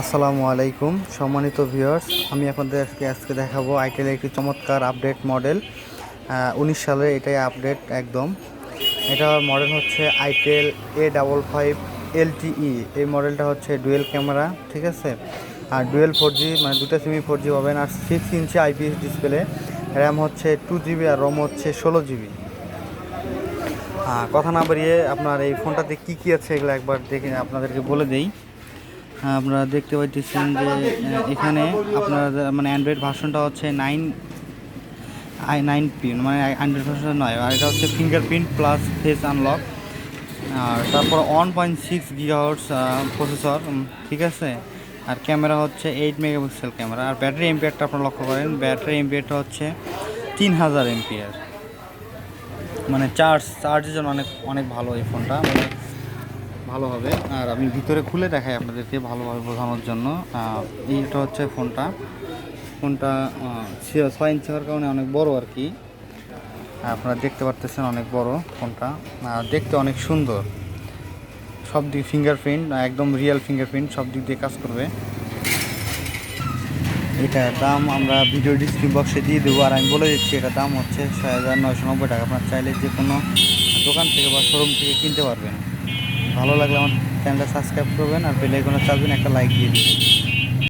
আসসালামু আলাইকুম, সম্মানিত ভিউয়ার্স আমি আপনাদের আজকে আজকে দেখাবো আইটেলের একটি চমৎকার আপডেট মডেল উনিশ সালে এটাই আপডেট একদম। এটা মডেল হচ্ছে itel A double five LTE এই মডেলটা হচ্ছে ডুয়েল ক্যামেরা ঠিক আছে? আর ডুয়েল ফোর জি মানে দুটো সিমি ফোর জি পাবেন, আর six inch IPS display RAM হচ্ছে টু জিবি আর রোম হচ্ছে ষোলো জিবি কথা না বাড়িয়ে আপনার এই ফোনটাতে কী কী আছে, এগুলো একবার দেখে আপনাদেরকে বলে দেই। আপনারা দেখতে পাইতেছেন যে এখানে আপনার মানে অ্যান্ড্রয়েড ভার্সনটা হচ্ছে নাইন আই নাইন পিন মানে অ্যান্ড্রয়েড ভার্সন নয়, আর এটা হচ্ছে ফিঙ্গারপ্রিন্ট প্লাস ফেস আনলক আর তারপর one point six gigahertz processor ঠিক আছে? আর ক্যামেরা হচ্ছে এইট মেগাপিক্সেল ক্যামেরা। আর ব্যাটারি এমপিয়ারটা আপনারা লক্ষ্য করেন, ব্যাটারি এমপিয়ারটা হচ্ছে তিন হাজার এমপিয়ার মানে চার্জ চার্জের জন্য অনেক অনেক ভালো এই ফোনটা মানে ভালো হবে। আর আমি ভিতরে খুলে দেখাই আপনাদেরকে ভালোভাবে বোঝানোর জন্য। এইটা হচ্ছে ফোনটা। ফোনটা ছয় ইঞ্চি হওয়ার কারণে অনেক বড় আর কি। আপনারা দেখতে পারতেছেন অনেক বড় ফোনটা। আর দেখতে অনেক সুন্দর। সব দিক ফিঙ্গারপ্রিন্ট একদম রিয়েল ফিঙ্গারপ্রিন্ট সব দিক দিয়ে কাজ করবে। এটার দাম আমরা ভিডিও ডিসক্রিপ বক্সে দিয়ে দেবো। আর আমি বলে দিচ্ছি এটার দাম হচ্ছে ছয় হাজার নয়শো নব্বই টাকা। আপনার চাইলে যে কোনো দোকান থেকে বা শোরুম থেকে কিনতে পারবেন। ভালো লাগলে আমার চ্যানেলটা সাবস্ক্রাইব করবেন আর বেলাইকনে চাপবেন একটা লাইক দিয়ে দিবেন।